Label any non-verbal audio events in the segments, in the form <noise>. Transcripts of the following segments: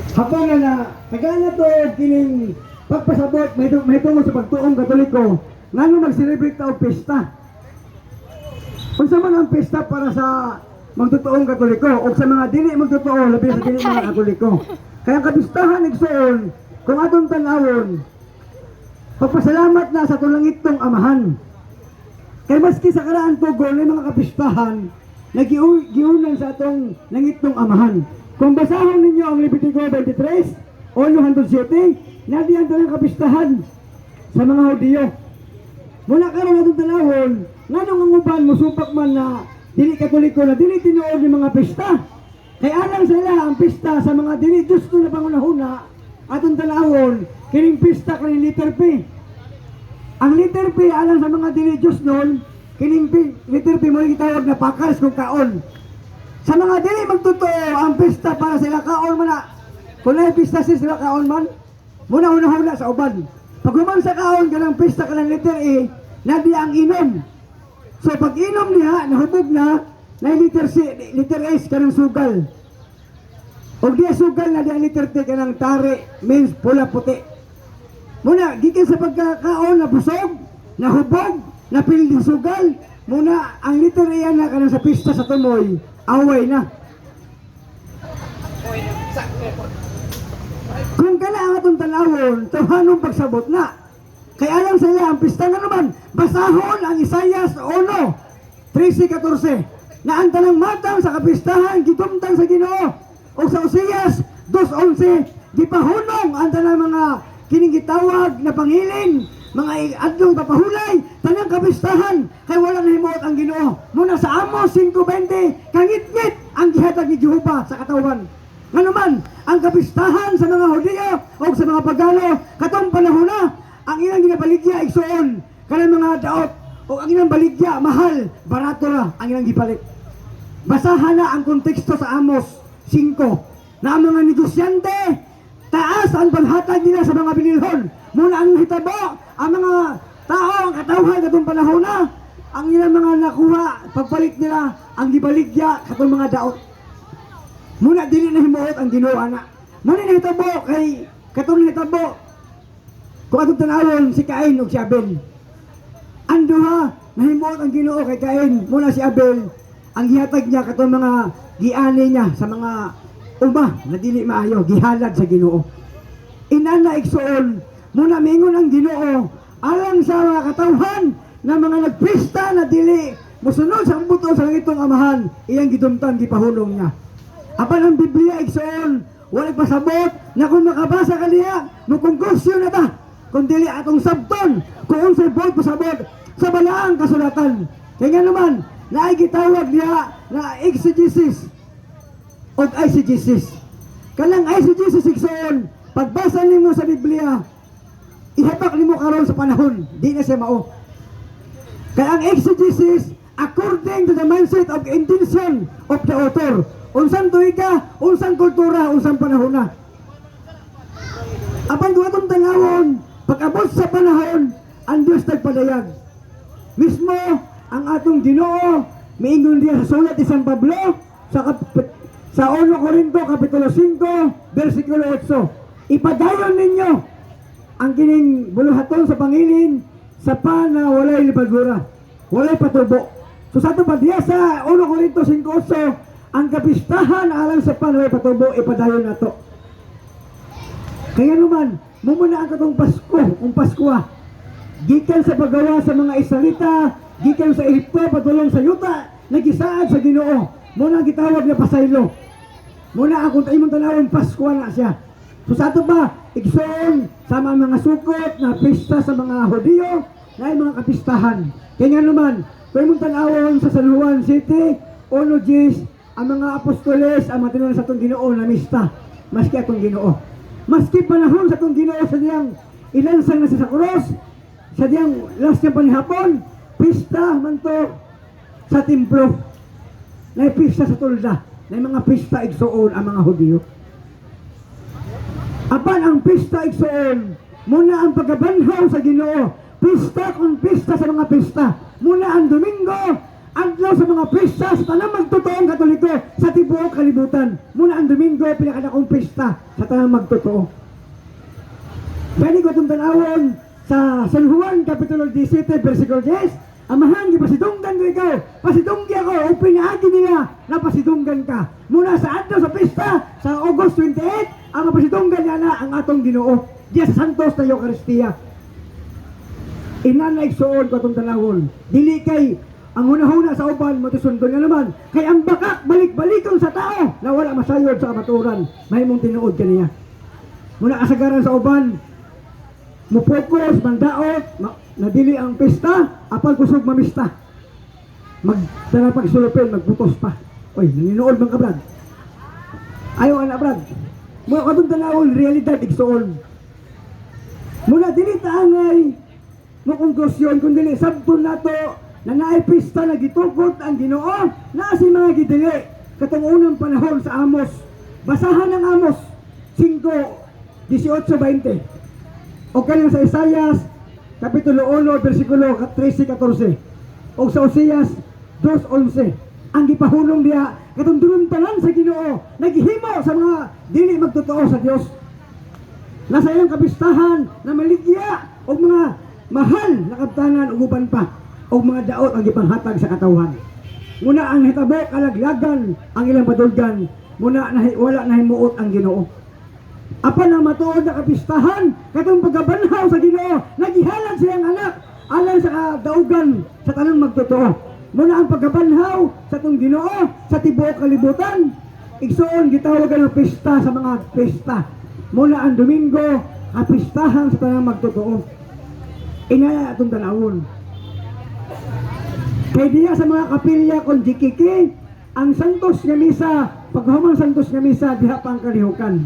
Hapon na na, tagana to kining pagpasabot may may tungo sa pagtuong katoliko ngano mag-celebrate ta og pesta. Unsa man ang pesta para sa magtutuong katoliko o sa mga dili magtutuo labi sa dili mga katoliko. Kaya ang kapistahan igsoon kung atong tanawon pagpasalamat na sa tulangit tong amahan. Kay maski sa karaan tugon may mga kapistahan na giu- giunan sa atong langit tong amahan. Kung basahon ninyo ang Levitico 23, 1 hangtod 7, nadiyan to ang kapistahan sa mga Hudiyo. Mula karon atong tanawon, nganong ang uban musupak man na dili katoliko na dili tinuod ng mga pista. Kay alang sila ang pista sa mga dili gusto na pangunahuna atong tanawon kining pista kining letter P. Ang letter P alang sa mga dili Diyos noon, kining P, P mo gitawag na pakas kung kaon. Sa mga dili magtotoo ang pista para sila kaon man na. Kung na pista si sila kaon man, muna una-una sa uban. Pag human sa kaon kanang pista kanang letter E, nadi ang inom. So pag inom niya, nahubog na, na letter C, letter S kanang sugal. O di sugal na di ang letter T kanang tare, means pula puti. Muna, gikan sa pagkakaon na busog, nahubog, napildi sugal, muna ang letter E na kanang sa pista sa tumoy, away na. Kung kala ang atong tanawon, tawanong pagsabot na. Kaya alam sila, ang pista nga naman, basahon ang Isayas 1, 13-14, na ang tanang matang sa kapistahan, gitumtang sa ginoo, o sa Usiyas 2.11, gipahunong. Ang tanang mga kining gitawag na panghiling, mga adlong papahulay, tanang kapistahan, kay walang himot ang ginoo. Muna sa Amos 5.20, kangit-ngit ang gihatag ni Jehovah sa katawan. Nga naman, ang kapistahan sa mga Hudiyo o sa mga Pagano, katong panahon na, ang ilang ginabaligya igsoon, kanang mga daot, o ang ilang baligya, mahal, barato na ang ilang gipalit. Basahan na ang konteksto sa Amos 5 na ang mga negosyante, taas ang paghatag nila sa mga binilhon. Muna ang hitabo, ang mga tao, ang katawhan katong panahon na, ang ilang mga nakuha, pagpalit nila, ang gibaligya katong mga daot. Muna dili na himuot ang Ginoo ana. Muna na hitabo kay katong hitabo. Kung atong tanawon si Cain ug si Abel. Ang duha nahimuot ang Ginoo kay Cain muna si Abel. Ang gihatag niya katong mga giani niya sa mga uma na dili maayo gihalad sa Ginoo. Inana igsoon muna mingon ang Ginoo alang sa mga katawhan na mga nagpista na dili musunod sa buto sa langitong amahan iyang gidumtan gipahulong niya. Apan ang Biblia igsoon, walay pasabot na kung makabasa ka niya, mukongkusyo na ta. Kung dili atong sabton, kung unsay boy pasabot sa balaang kasulatan. Kaya nga naman, naay gitawag niya na exegesis o eisegesis. Kanang eisegesis igsoon, pagbasa nimo sa Biblia, ihapak nimo karon sa panahon, di na siya mao. Kaya ang exegesis, according to the mindset of intention of the author, unsang tuig ka, unsang kultura, unsang panahon na. Apan kung atong tanawon, pag-abot sa panahon, ang Diyos nagpadayag. Mismo, ang atong ginoo, miingon diya sa sulat ni San Pablo, sa, sa 1 Corinto, Kapitulo 5, versikulo 8. Ipadayon ninyo ang kining buluhaton sa Pangilin sa pa na walay lipadura, walay patubo. So sa ito pa diya sa 1 Corinto 5.8, ang kapistahan alang sa pa na walay patubo, ipadayon na to. Kaya naman, mumuna ang katong Pasko, ang Paskwa. Gikan sa paggawa sa mga Israelita, gikan sa Ehipto, patulong sa yuta, nagisaad sa Ginoo. Muna ang gitawag na pasaylo. Muna akong tayo mong tanawin, Paskwa na siya. So sa ato ba, igsoon sa mga sukot na pista sa mga Hudiyo, na mga kapistahan. Kaya nga naman, kung mong tanawon sa San Juan City, Ono Gis, ang mga apostoles, ang mga sa itong ginoo na mista, maski atong ginoo. Maski panahon sa itong ginoo sa diyang ilansang na siya sa cross, sa diyang last niya panihapon, pista man to sa templo. Na pista sa tulda, na mga pista igsoon ang mga Hudiyo. Apan ang pista igsoon, muna ang pagkabanhaw sa Ginoo. Pista kung pista sa mga pista. Muna ang Domingo, adlaw sa mga pista sa tanang magtotoong katoliko sa tibuok kalibutan. Muna ang Domingo, pinakadakong pista sa tanang magtotoo. Pwede ko itong tanawon sa San Juan, Kapitulo 17, versikulo 10. Amahan, pasidunggan ko ikaw. Pasidunggi ako. O pinaagi nila na pasidunggan ka. Muna sa adlaw sa pista, sa August 28, ang pasidunggan niya na ang atong ginoo. Diya sa Santos na Eucharistia. Inanay suon ko itong tanawon. Dili kay ang hunahuna sa uban matusundo na naman. Kay ang bakak balik-balikon sa tao na wala masayod sa kamaturan. May mong tinuod kaniya. Muna kasagaran sa uban, mupokus, mandaot, ma- nadili ang pista, apal kusog mamista. Mag pag sulupin, magputos pa. Oy, naninood man ka, Brad. Ayaw, anak, Brad. Muna ka itong tanawon, realidad, igsoon. Muna dili taangay mo konklusyon kung dili sabton nato na naay pista na gitukod ang Ginoo na si mga gidili. Katong unang panahon sa Amos basahan ang Amos 5 18-20 o kanang sa Isayas kapitulo 1 versikulo 13-14 o sa Oseas 2-11 ang gipahulong diha katong duruntanan sa Ginoo naghimo sa mga dili magtotoo sa Dios nasa iyang kapistahan na maligya o mga mahal na kabtangan ug uban pa o mga daot ang ipanghatag sa katawhan. Muna ang hitabo kalaglagan ang ilang padulgan, muna na wala na himuot ang Ginoo. Apan ang matuod na kapistahan katong pagkabanhaw sa Ginoo, nagihalad siyang anak alang sa kadaugan sa tanang magtotoo. Muna ang pagkabanhaw sa tong Ginoo sa tibuok kalibutan, igsuon gitawagan ng pista sa mga pista. Muna ang Domingo, kapistahan sa tanang magtotoo. Inaya atong tanawon. Kay diya sa mga kapilya kon jikiki, ang santos nga misa, paghuman santos nga misa, diha pa ang kalihukan.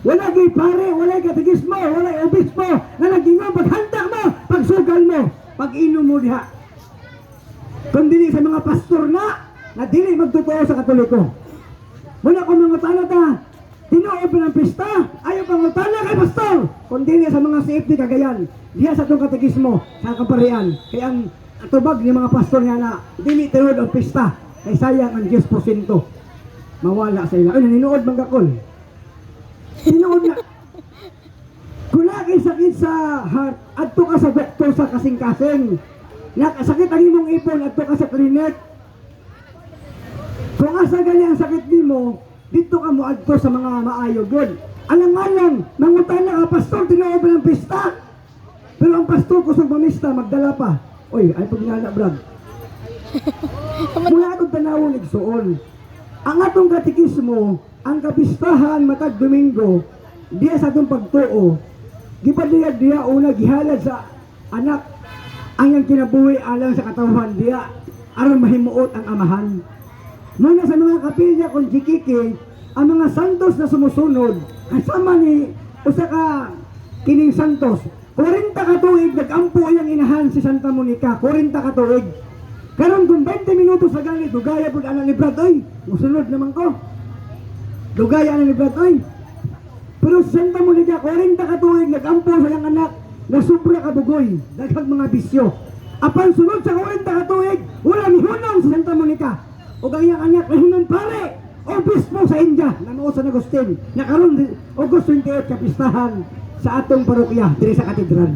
Wala kay pare, wala kay kategismo, wala kay obispo, na nagingong paghanda mo, pagsugal mo, pag-inom mo diha. Kung dili sa mga pastor na, na dili magtotoo sa katoliko. Muna ko mga tanata, tinuod pa ng pista, ayaw pang magtana kay pastor. Kung dili sa mga safety kagayan, diha sa itong katekismo, sa kaparian. Kaya ang atubag ng mga pastor nga na, dili tinuod ang pista, kay sayang ang 10%. Mawala sa ila. Ay, naninuod bang kakol? Tinuod na. Kung lagi sakit sa heart, adto ka sa doktor sa kasing-kasing. Nakasakit ang imong ipon, adto ka sa klinik. Kung asa gali ang sakit nimo, dito ka mo adto sa mga maayo good. Alam nga lang, mangutan na ka, pastor, tinuod ba ng pista? Pero ang pastor kusog mamista, magdala pa. Oy, ay pagnyala, brad. <laughs> Mula atong tanawon igsuon. Ang atong katikismo, ang kapistahan matag Domingo, diya sa atong pagtuo, gipadiyad diya una gihalad sa anak ang yang kinabuhi alang sa katawhan diya aron mahimuot ang amahan. Muna sa mga kapilya kung jikiki, ang mga santos na sumusunod, kasama ni usa ka kining santos, 40 ka tuig nagampo iyang inahan si Santa Monica, 40 ka tuig. Karon kung 20 minutos sa ganit, dugaya pud ana ni Brad, oy, musunod naman ko. Dugaya ana ni Brad. Pero si Santa Monica, 40 ka tuig nagampo sa iyang anak, na sobra ka bugoy, daghang mga bisyo. Apan sunod sa 40 ka tuig, wala mihunong si Santa Monica. O iyang anak na hinon pare, obispo sa India, na mao San Agustin, na karon August 28 kapistahan sa atong parokya, diri sa katedral.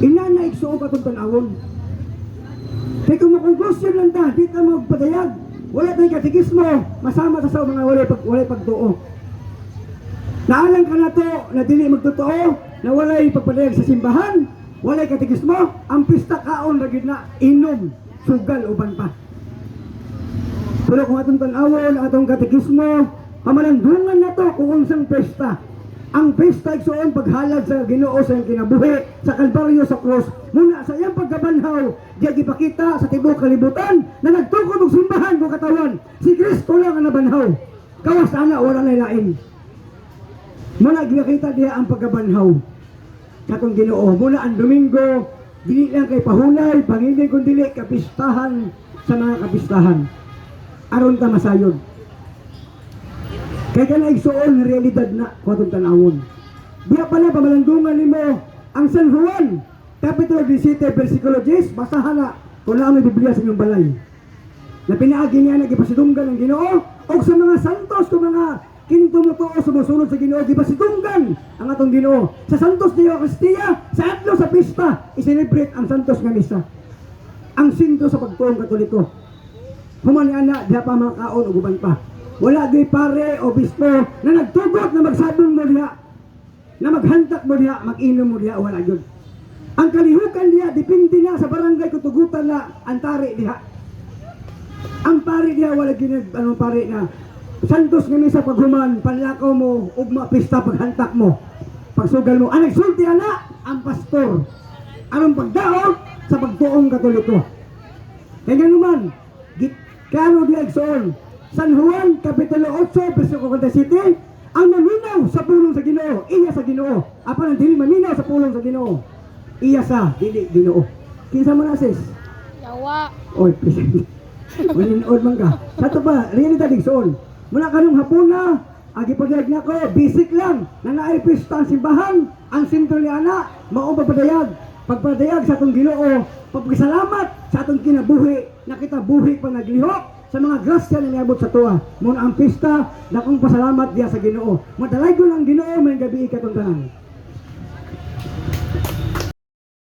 Ina na igsuo ka itong tanawon. Kaya kung makonklusyon lang ta, di ka magpadayag. Wala tayong katikismo, masama ta sa mga wala, pag, wala pagtuo. Naalang ka na to, na dili magtotoo, na walay pagpadayag sa simbahan, walay katikismo, ang pista kaon na gid na inom, sugal uban pa. Pero kung atong tanawon, atong katikismo, pamalandungan na to kung unsang pesta. Ang pesta igsuon paghalad sa Ginoo sa kinabuhi sa Kalbaryo sa krus. Muna sa iyang pagkabanhaw, diya gipakita sa tibuok kalibutan na nagtukod og simbahan kung katawan. Si Kristo lang ang nabanhaw. Kawas ana wala na lain. Muna gipakita diya ang pagkabanhaw. Katong Ginoo, muna ang Domingo, dili lang kay pahulay, pangilin kung dili kapistahan sa mga kapistahan. Aron ta masayod. Kaya ka na igsuon realidad na kuwatong tanawon. Diya pala pamalandungan nimo ang San Juan, Capitulo 17, versikulo 10, basahan na kung ano Biblia sa inyong balay. Na pinaagi niya na gipasidunggan ng Ginoo o sa mga santos kung mga kining tumutuo sumusunod sa Ginoo gipasidunggan ang atong Ginoo. Sa Santos de Eucharistia, sa adlaw sa pista, iselebrate ang Santos nga misa. Ang sinto sa pagtuong katoliko. Humani ana diha pa mga kaon ug uban pa. Wala di pare o bispo na nagtugot na magsabong mo diha. Na maghantak mo diha, mag-inom mo diha wala gyud. Ang kalihukan diha depende na sa barangay kutugutan na antari diha. Ang pare diha wala ginag ano pare na santos nga sa paghuman panlakaw mo ug pista paghantak mo. Pagsugal mo, ang nagsulti ana ang pastor. Aron pagdaog sa pagtuong katoliko. Kaya naman, git kano di agsoon. San Juan, Kapitulo 8, verso 47, ang maminaw sa pulong sa Ginoo, iya sa Ginoo. Apa nang dili maminaw sa pulong sa Ginoo. Iya sa dili Ginoo. Kinsa man asis? Yawa. Oy. <laughs> Maninood man ka. Sa to ba, realidad igsoon. Mula kanong hapon na, agi pagdayag na ko, basic lang, na naay pista ang simbahan, ang sinto ni ana, mao pagpadayag. Pagpadayag sa atong Ginoo, pagkasalamat sa atong kinabuhi, na kita buhi pa naglihok sa mga grasya na niabot sa tuwa. Muna ang pista, dakong pasalamat diya sa Ginoo. Madalay ko ang Ginoo may gabi katong tanan.